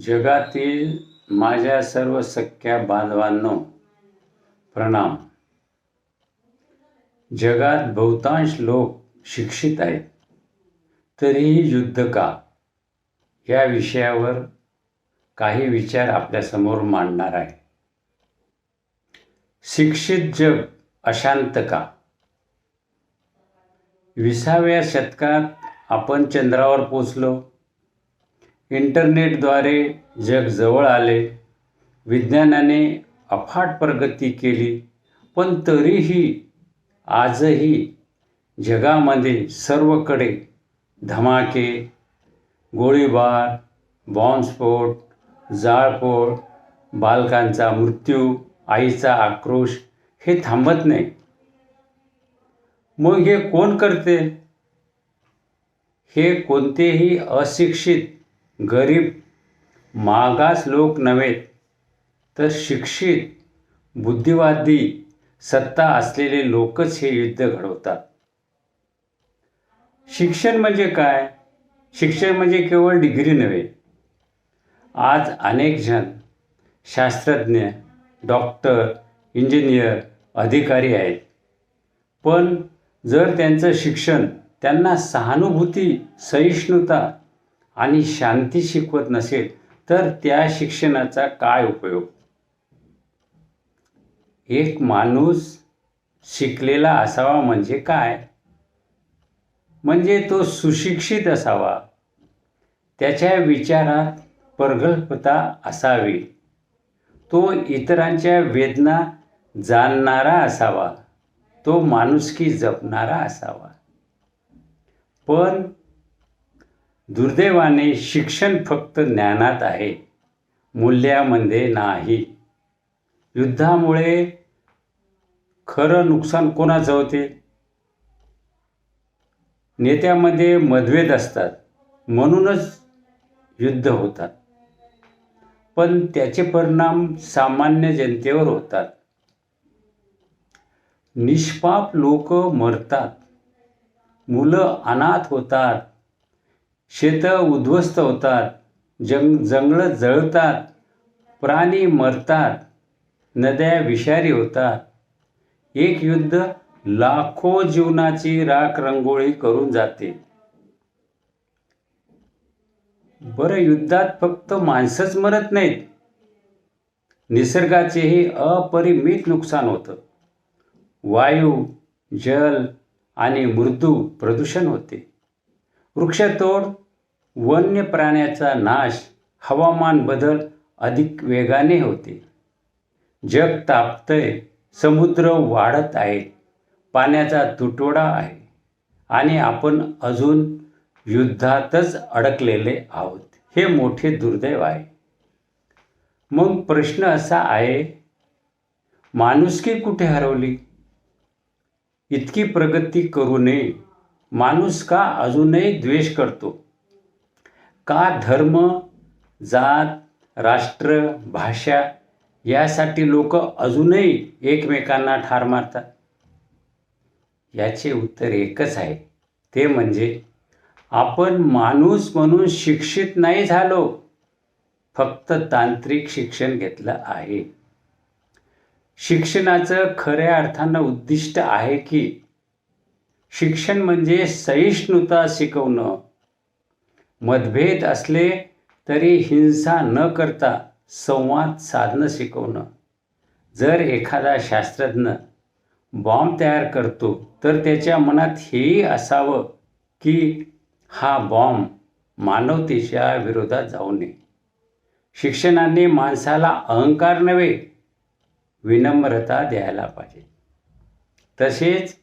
जगातील माझ्या सर्व सख्या बांधवांनो प्रणाम. जगात बहुतांश लोक शिक्षित आहेत. तरीही युद्ध का? या विषयावर काही विचार आपल्यासमोर मांडणार आहे. शिक्षित जग अशांत का? विसाव्या शतकात आपण चंद्रावर पोचलो. इंटरनेटद्वारे जग जवळ आले. विज्ञानाने अफाट प्रगती केली. पण तरीही आजही जगामध्ये सर्वकडे धमाके गोळीबार बॉम्बस्फोट जाळपोळ बालकांचा मृत्यू आईचा आक्रोश हे थांबत नाही. मग हे कोण करते? हे कोणतेही अशिक्षित गरीब मागास लोक नव्हेत तर शिक्षित बुद्धिवादी सत्ता असलेले लोकच हे युद्ध घडवतात. शिक्षण म्हणजे काय? शिक्षण म्हणजे केवळ डिग्री नव्हे. आज अनेक जण शास्त्रज्ञ डॉक्टर इंजिनियर अधिकारी आहेत. पण जर त्यांचं शिक्षण त्यांना सहानुभूती सहिष्णुता आणि शांती शिकवत नसेल तर त्या शिक्षणाचा काय उपयोग? एक माणूस शिकलेला असावा म्हणजे काय? म्हणजे तो सुशिक्षित असावा. त्याच्या विचारात प्रगल्भता असावी. तो इतरांच्या वेदना जाणणारा असावा. तो माणुसकी जपणारा असावा. पण दुर्दैवाने शिक्षण फक्त ज्ञानात आहे. मूल्यामध्ये नाही. युद्धामुळे खरं नुकसान कोणाचं होते? नेत्यामध्ये मतभेद असतात. म्हणूनच युद्ध होतात. पण त्याचे परिणाम सामान्य जनतेवर होतात. निष्पाप लोक मरतात. मुलं अनाथ होतात. शेतं उद्ध्वस्त होतात जंग जंगलं जळतात प्राणी मरतात नद्या विषारी होतात. एक युद्ध लाखो जीवनाची राख रंगोळी करून जाते. बरं युद्धात फक्त माणसंच मरत नाहीत. निसर्गाचेही अपरिमित नुकसान होतं. वायू जल आणि मृदू प्रदूषण होते. वृक्षतोड वन्य प्राण्याचा नाश हवामान बदल अधिक वेगाने होते. जग तापतंय समुद्र वाढत आहेत पाण्याचा तुटवडा आहे आणि आपण अजून युद्धातच अडकलेले आहोत. हे मोठे दुर्दैव आहे. मग प्रश्न असा आहे माणुसकी कुठे हरवली? इतकी प्रगती करू नये. माणूस का अजूनही द्वेष करतो? का धर्म जात राष्ट्र भाषा यासाठी लोक अजूनही एकमेकांना ठार मारतात? याचे उत्तर एकच आहे. ते म्हणजे आपण माणूस म्हणून शिक्षित नाही झालो फक्त तांत्रिक शिक्षण घेतलं आहे. शिक्षणाचं खऱ्या अर्थानं उद्दिष्ट आहे की शिक्षण म्हणजे सहिष्णुता शिकवणं मतभेद असले तरी हिंसा न करता संवाद साधणं शिकवणं. जर एखादा शास्त्रज्ञ बॉम्ब तयार करतो तर त्याच्या मनात हेही असावं की हा बॉम्ब मानवतेच्या विरोधात जाऊ नये. शिक्षणाने माणसाला अहंकार नव्हे विनम्रता द्यायला पाहिजे. तसेच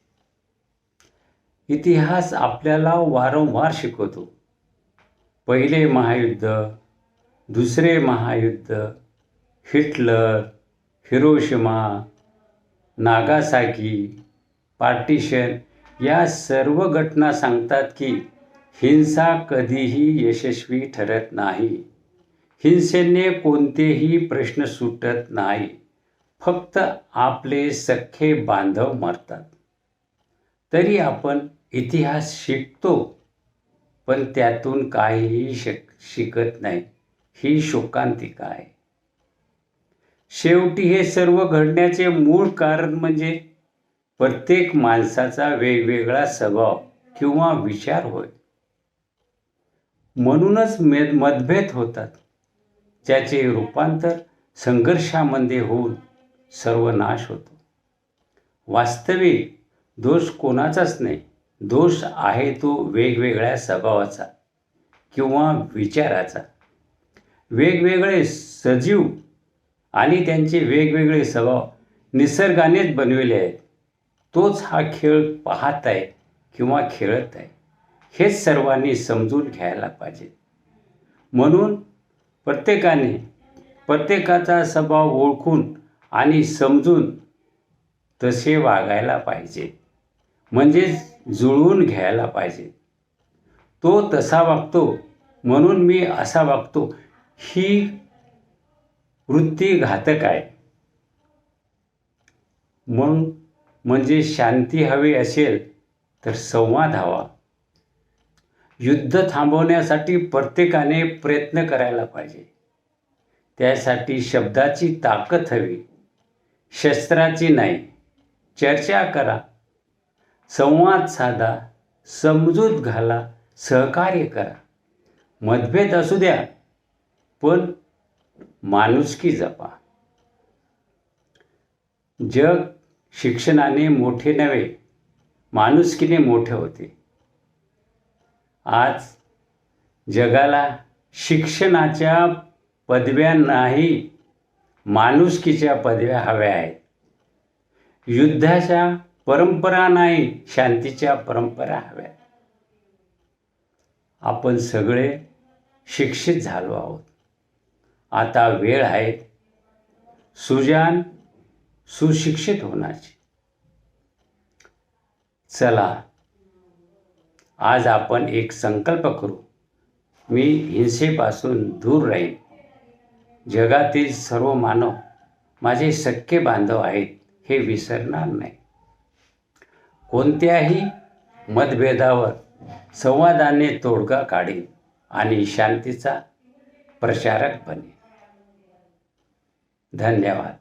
इतिहास आपल्याला वारंवार शिकवतो. पहिले महायुद्ध दुसरे महायुद्ध हिटलर हिरोशिमा नागासाकी पार्टिशन या सर्व घटना सांगतात की हिंसा कधीही यशस्वी ठरत नाही. हिंसेने कोणतेही प्रश्न सुटत नाही. फक्त आपले सख्खे बांधव मरतात. तरी आपण इतिहास शिकतो. पण त्यातून काहीही शिक शिकत नाही. ही शोकांतिका आहे. शेवटी हे सर्व घडण्याचे मूळ कारण म्हणजे प्रत्येक माणसाचा वेगवेगळा स्वभाव किंवा विचार होय. म्हणूनच मेद मतभेद होतात. ज्याचे रूपांतर संघर्षामध्ये होऊन सर्वनाश होतो. वास्तविक दोष कोणाचाच नाही. दोष आहे तो वेगवेगळ्या स्वभावाचा किंवा विचाराचा. वेगवेगळे सजीव आणि त्यांचे वेगवेगळे स्वभाव निसर्गानेच बनविले आहेत. तोच हा खेळ पाहत आहे किंवा खेळत आहे. हेच सर्वांनी समजून घ्यायला पाहिजे. म्हणून प्रत्येकाने प्रत्येकाचा स्वभाव ओळखून आणि समजून तसे वागायला पाहिजे. म्हणजेच जुळवून घ्यायला पाहिजे. तो तसा वागतो म्हणून मी असा वागतो ही वृत्ती घातक आहे. मग म्हणजे शांती हवी असेल तर संवाद हवा. युद्ध थांबवण्यासाठी प्रत्येकाने प्रयत्न करायला पाहिजे. त्यासाठी शब्दाची ताकद हवी. शस्त्राची नाही. चर्चा करा. संवाद साधा समजूत घाला सहकार्य करा. मतभेद असू द्या पण माणुसकी जपा. जग शिक्षणाने मोठे नव्हे माणुसकीने मोठे होते. आज जगाला शिक्षणाच्या पदव्या नाही माणुसकीच्या पदव्या हव्या आहेत. युद्धाच्या परंपरा नाही शांतीच्या परंपरा हव्या आपण सगळे शिक्षित झालो आहोत. आता वेळ आहे. सुजान सुशिक्षित होण्याची. चला आज आपण एक संकल्प करू. मी हिंसेपासून दूर राहीन. जगातील सर्व मानव माझे सख्खे बांधव आहेत हे विसरणार नाही कोणत्याही मतभेदावर संवादाने तोडगा काढीन आणि शांतीचा प्रचारक बने धन्यवाद.